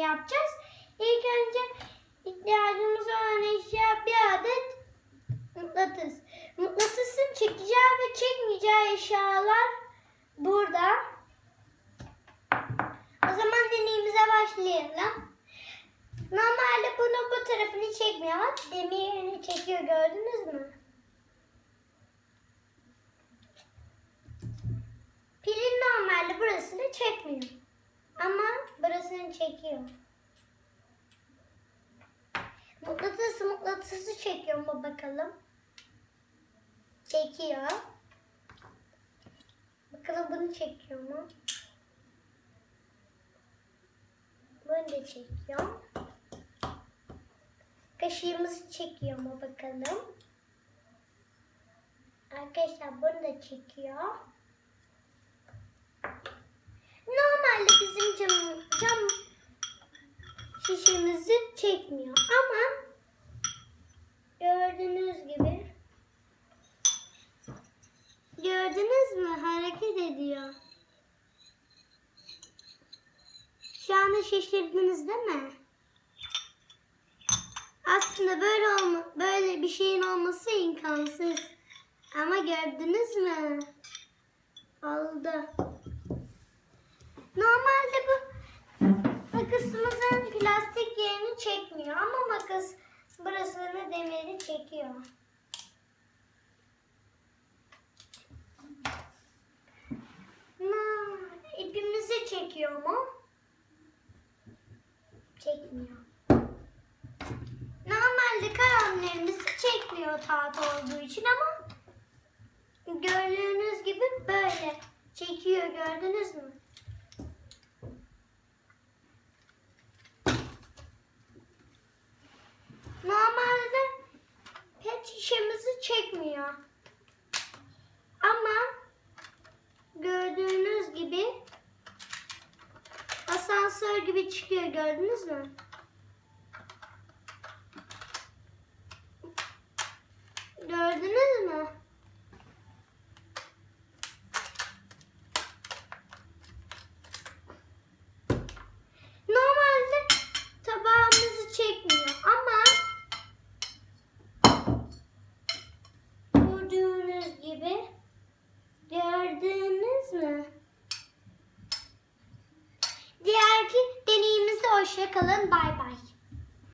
yapacağız. İlk önce ihtiyacımız olan eşya bir adet mıknatıs. Mıknatısın çekeceği ve çekmeyeceği eşyalar burada. O zaman deneyimize başlayalım. Normalde bunu bu tarafını çekmiyor ama demirini çekiyor gördünüz mü? Pilin normalde burasını çekmiyor. Ama burasını çekiyor. Mıknatısı mıknatısı çekiyor mu bakalım? Çekiyor. Bakalım bunu çekiyor mu? Bunu da çekiyor. Kaşığımızı çekiyor mu bakalım? Arkadaşlar bunu da çekiyor. Şişemizi çekmiyor ama gördüğünüz gibi gördünüz mü hareket ediyor. Şu anda şaşırdınız değil mi? Aslında böyle olma, böyle bir şeyin olması imkansız. Ama gördünüz mü? Oldu. Çekmiyor ama makas burasını demiri çekiyor. Na, çekiyor mu? Çekmiyor. Normalde kalemlerimizi çekmiyor taht olduğu için ama gördüğünüz gibi böyle çekiyor gördünüz mü? Normalde pet şişemizi çekmiyor. Ama gördüğünüz gibi asansör gibi çıkıyor gördünüz mü? Gördünüz mü? Normalde tabağımızı çekmiyor ama gördüğünüz gibi gördünüz mü? Diğerki deneyimizde hoşça kalın. Bay bay.